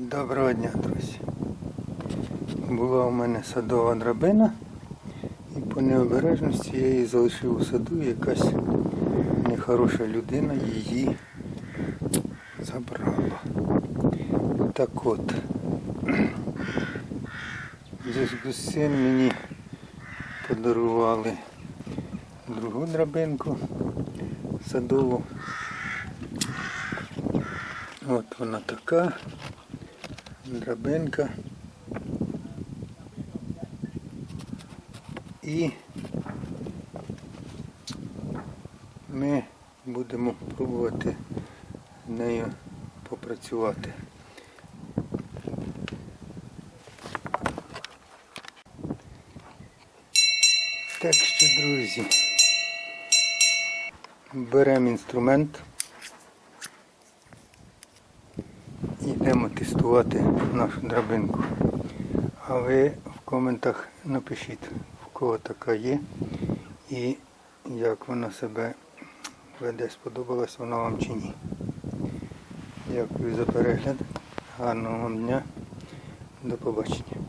Доброго дня, друзі. Була у мене садова драбина, і по необережності я її залишив у саду, і якась нехороша людина її забрала. Так от, зв'язку з цим мені подарували другу драбинку садову. От вона така драбинка. І ми будемо пробувати нею попрацювати. Так що, друзі, беремо інструмент. і йдемо тестувати нашу драбинку. А ви в коментах напишіть, в кого така є і як вона себе веде, сподобалась вона вам чи ні. Дякую за перегляд. Гарного вам дня. До побачення.